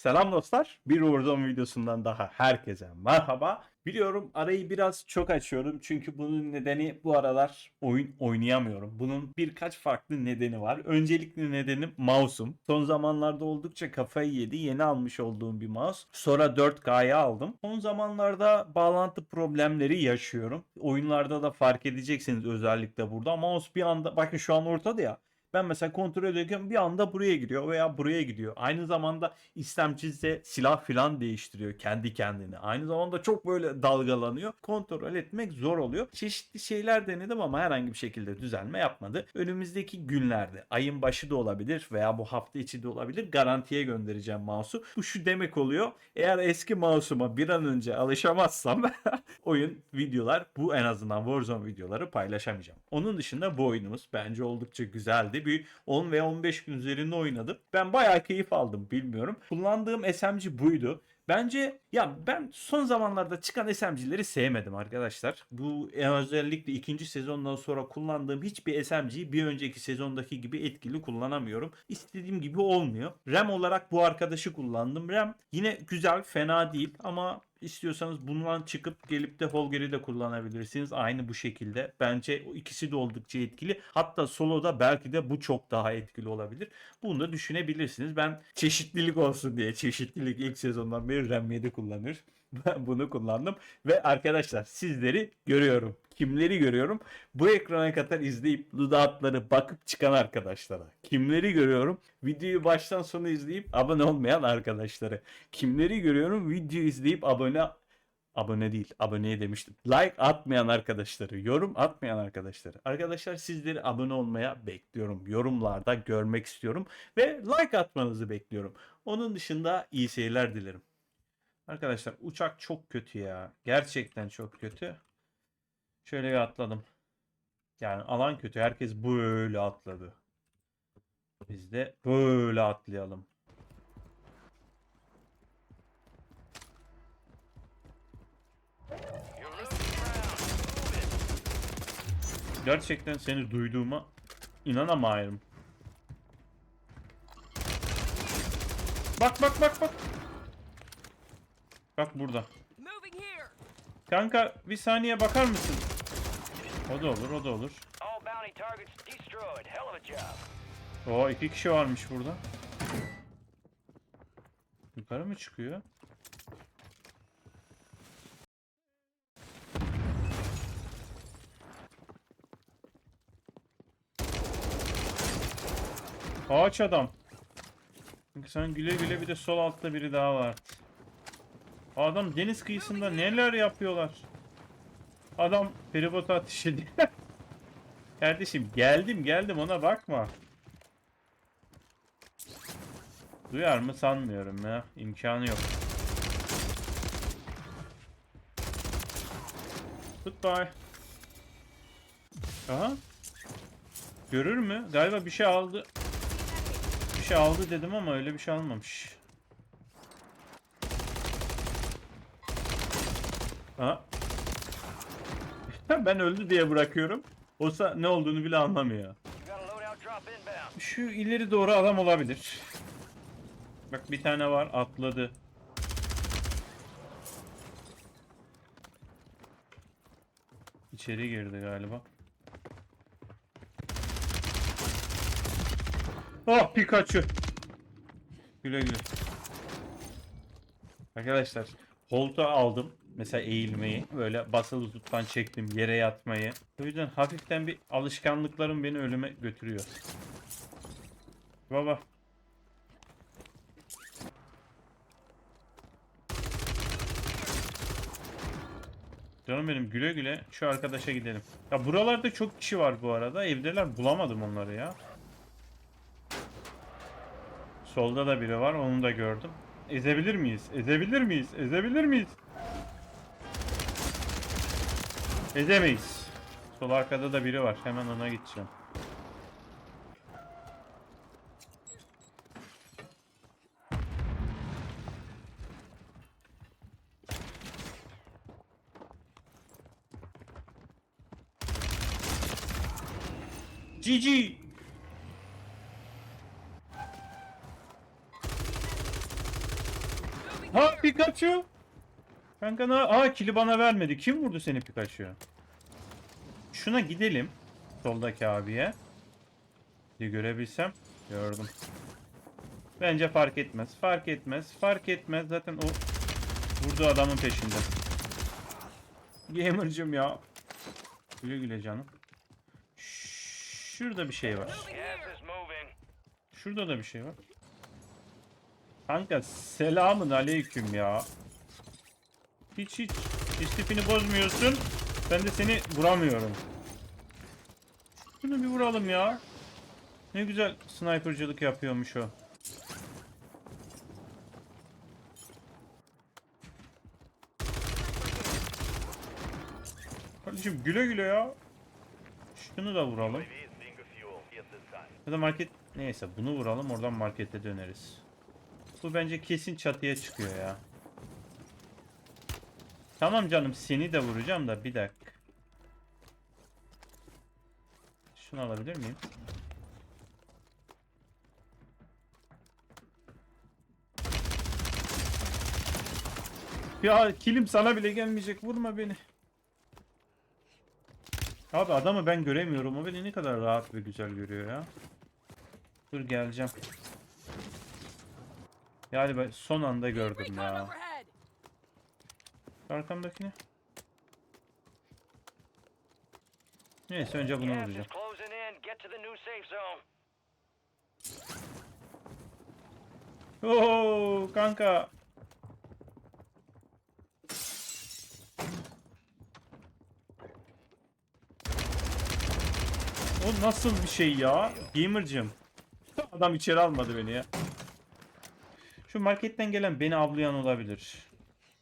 Selam dostlar. Bir Warzone videosundan daha herkese merhaba. Biliyorum arayı biraz çok açıyorum çünkü bunun nedeni bu aralar oyun oynayamıyorum. Bunun birkaç farklı nedeni var. Öncelikli nedeni mouse'um. Son zamanlarda oldukça kafayı yedi. Yeni almış olduğum bir mouse. Sonra 4K'ya aldım. Son zamanlarda bağlantı problemleri yaşıyorum. Oyunlarda da fark edeceksiniz özellikle burada. Mouse bir anda bakın şu an ortada ya. Ben mesela kontrol ediyorken bir anda buraya gidiyor veya buraya gidiyor. Aynı zamanda istemsizce silah filan değiştiriyor kendi kendine. Aynı zamanda çok böyle dalgalanıyor. Kontrol etmek zor oluyor. Çeşitli şeyler denedim ama herhangi bir şekilde düzelme yapmadı. Önümüzdeki günlerde ayın başı da olabilir veya bu hafta içi de olabilir. Garantiye göndereceğim mouse'u. Bu şu demek oluyor. Eğer eski mouse'uma bir an önce alışamazsam oyun videolar bu en azından Warzone videoları paylaşamayacağım. Onun dışında bu oyunumuz bence oldukça güzeldi. Bir 10 ve 15 gün üzerinde oynadım. Ben bayağı keyif aldım bilmiyorum. Kullandığım SMG buydu. Bence ya ben son zamanlarda çıkan SMG'leri sevmedim arkadaşlar. Bu özellikle ikinci sezondan sonra kullandığım hiçbir SMG'yi bir önceki sezondaki gibi etkili kullanamıyorum. İstediğim gibi olmuyor. RAM olarak bu arkadaşı kullandım. RAM yine güzel, fena değil ama istiyorsanız bundan çıkıp gelip de Holger'i de kullanabilirsiniz. Aynı bu şekilde. Bence ikisi de oldukça etkili. Hatta soloda belki de bu çok daha etkili olabilir. Bunu da düşünebilirsiniz. Ben çeşitlilik olsun diye çeşitlilik ilk sezondan beri 7 kullanır. Ben bunu kullandım ve arkadaşlar sizleri görüyorum. Kimleri görüyorum? Bu ekrana kadar izleyip dudatları bakıp çıkan arkadaşlara. Kimleri görüyorum? Videoyu baştan sona izleyip abone olmayan arkadaşları. Kimleri görüyorum? Video izleyip abone abone değil aboneye demiştim. Like atmayan arkadaşları, yorum atmayan arkadaşları. Arkadaşlar sizleri abone olmaya bekliyorum. Yorumlarda görmek istiyorum ve like atmanızı bekliyorum. Onun dışında iyi seyirler dilerim. Arkadaşlar uçak çok kötü ya. Gerçekten çok kötü. Şöyle bir atladım. Yani alan kötü. Herkes böyle atladı. Biz de böyle atlayalım. Gerçekten seni duyduğuma inanamayırım. Bak bak bak bak. Bak burada. Kanka bir saniye bakar mısın? O da olur, o da olur. Oo iki kişi varmış burada. Yukarı mı çıkıyor? Ağaç adam. Çünkü sen güle güle bir de sol altta biri daha var. Adam deniz kıyısında neler yapıyorlar? Adam feribota ateş ediyor. Kardeşim geldim geldim ona bakma. Duyar mı sanmıyorum ya. İmkanı yok. Goodbye. Aha. Görür mü? Galiba bir şey aldı. Bir şey aldı dedim ama öyle bir şey almamış. Aha. ben öldü diye bırakıyorum. Olsa ne olduğunu bile anlamıyor. Şu ileri doğru adam olabilir. Bak bir tane var atladı. İçeri girdi galiba. Oh Pikachu. Güle güle. Arkadaşlar Holt'u aldım. Mesela eğilmeyi. Böyle basılı tuttan çektim. Yere yatmayı. O yüzden hafiften bir alışkanlıklarım beni ölüme götürüyor. Baba. Canım benim güle güle şu arkadaşa gidelim. Ya buralarda çok kişi var bu arada. Evdeler bulamadım onları ya. Solda da biri var onu da gördüm. Ezebilir miyiz? Ezebilir miyiz? Ezebilir miyiz? Ezemeyiz. Sol arkada da biri var. Hemen ona gideceğim. GG. Ha Pikachu. Kanka ne? Aa kili bana vermedi. Kim vurdu seni Pikachu? Şuna gidelim. Soldaki abiye. Bir görebilsem. Gördüm. Bence fark etmez. Fark etmez. Fark etmez. Zaten o vurduğu adamın peşinde. Gamer'cım ya. Güle güle canım. Şurada bir şey var. Şurada da bir şey var. Kanka selamın aleyküm ya. Hiç hiç istifini bozmuyorsun. Ben de seni vuramıyorum. Şunu bir vuralım ya. Ne güzel snipercılık yapıyormuş o. Kardeşim güle güle ya. Şunu da vuralım. Ya da market neyse bunu vuralım oradan markete döneriz. Bu bence kesin çatıya çıkıyor ya. Tamam canım seni de vuracağım da bir dakika. Şunu alabilir miyim? Ya kilim sana bile gelmeyecek vurma beni. Abi adamı ben göremiyorum. O beni ne kadar rahat ve güzel görüyor ya. Dur geleceğim. Yani ben son anda gördüm ya. Arkamdakini. Neyse önce bunu vuracağım. Oo kanka. O nasıl bir şey ya? Gamer'cım. Adam içeri almadı beni ya. Şu marketten gelen beni avlayan olabilir.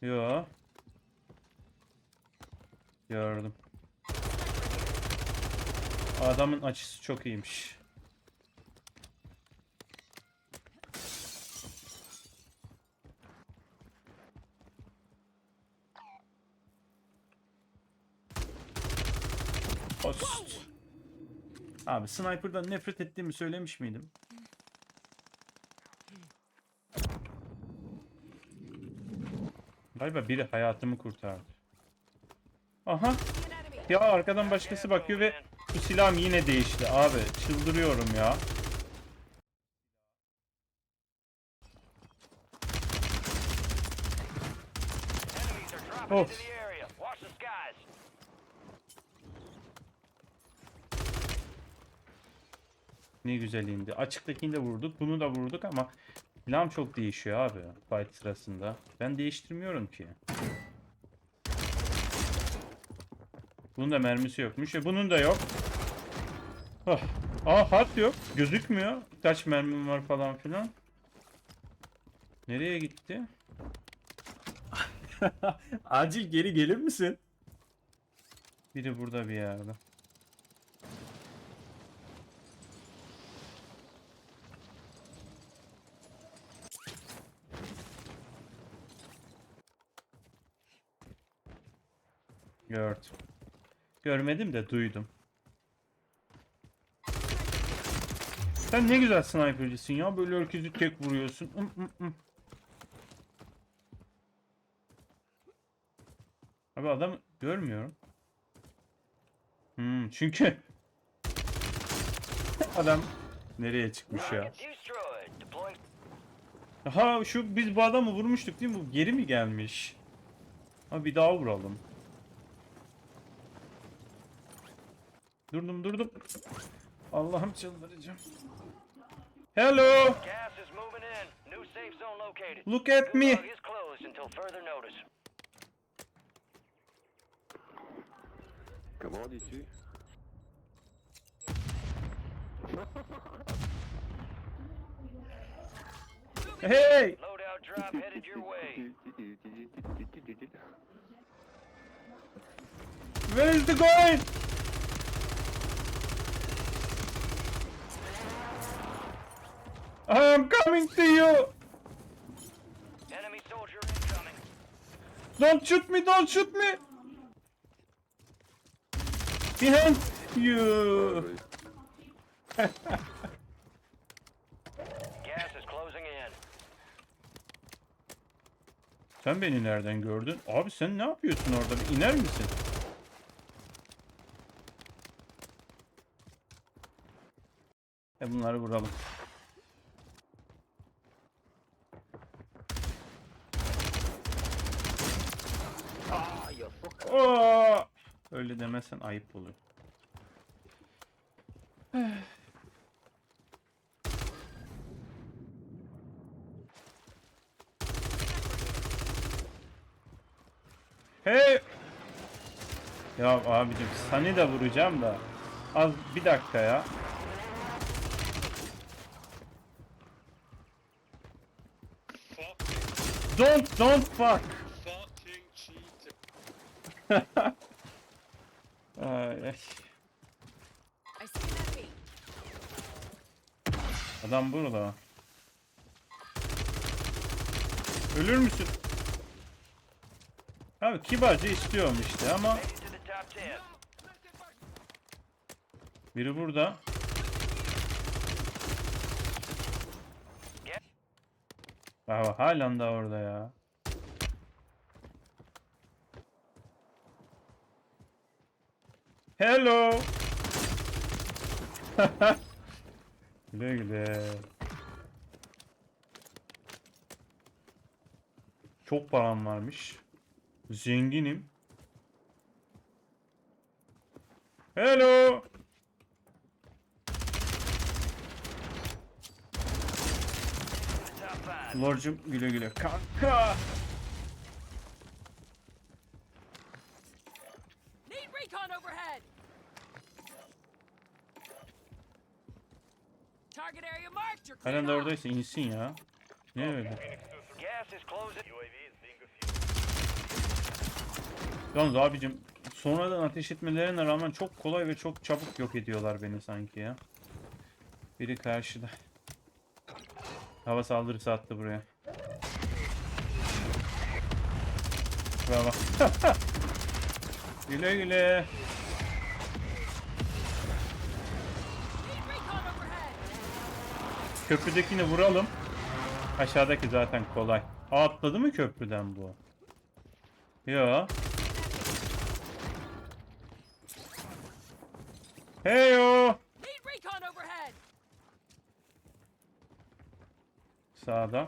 Yo. Gördüm. Adamın açısı çok iyiymiş. Post. Abi sniper'dan nefret ettiğimi söylemiş miydim? Galiba biri hayatımı kurtardı. Aha. Ya arkadan başkası bakıyor ve bu silahım yine değişti abi. Çıldırıyorum ya. Of. Ne güzel indi. Açıktakini de vurduk. Bunu da vurduk ama silahım çok değişiyor abi fight sırasında. Ben değiştirmiyorum ki. Bunun da mermisi yokmuş. E bunun da yok. Ah. Aa hat yok. Gözükmüyor. Kaç mermim var falan filan. Nereye gitti? Acil geri gelir misin? Biri burada bir yerde. Gördüm. Görmedim de duydum. Sen ne güzel snipercisin ya. Böyle herkesi tek vuruyorsun. Im, ım, ım. Abi adam görmüyorum. Hmm, çünkü adam nereye çıkmış ya? Aha şu biz bu adamı vurmuştuk değil mi? Bu geri mi gelmiş? Ha bir daha vuralım. Durdum durdum. Allah'ım çıldıracağım. Hello. Look at me. Comment dis-tu Hey. Loadout drop headed your way. Where is the going? I'm coming to you. Enemy soldier incoming. Don't shoot me, don't shoot me. Behind you. Gas is closing in. Sen beni nereden gördün? Abi sen ne yapıyorsun orada? Bir iner misin? E bunları vuralım. Ah, you fucker. Oo! Demesen ayıp oluyor. Hey! Ya abicim seni de vuracağım da. Az bir dakika ya. Don't don't fuck. Ay, ay. Adam burada. Ölür müsün? Abi kibarca istiyorum işte ama Made it to the top 10. biri burada. Abi halen daha orada ya. Hello. güle güle. Çok param varmış. Zenginim. Hello. to the top 5. Lordcum güle güle. Kanka. Halen de oradaysa insin ya. Ne öyle? Yalnız abicim sonradan ateş etmelerine rağmen çok kolay ve çok çabuk yok ediyorlar beni sanki ya. Biri karşıda. Hava saldırısı attı buraya. Bravo. güle güle. Köprüdekini vuralım. Aşağıdaki zaten kolay. Aa, atladı mı köprüden bu? Yo. Heyo. Sağda.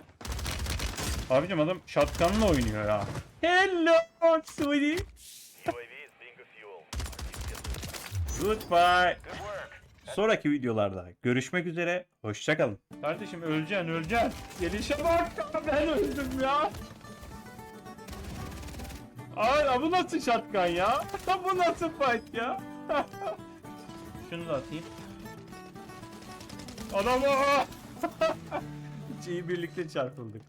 Abicim adam shotgunla oynuyor ya. Hello sweetie. Goodbye. Sonraki videolarda görüşmek üzere. Hoşçakalın. Kardeşim öleceksin öleceksin. Gelişe bak ben öldüm ya. Ay bu nasıl shotgun ya? bu nasıl fight ya? Şunu da atayım. Adam o. Hiç iyi birlikte çarpıldık.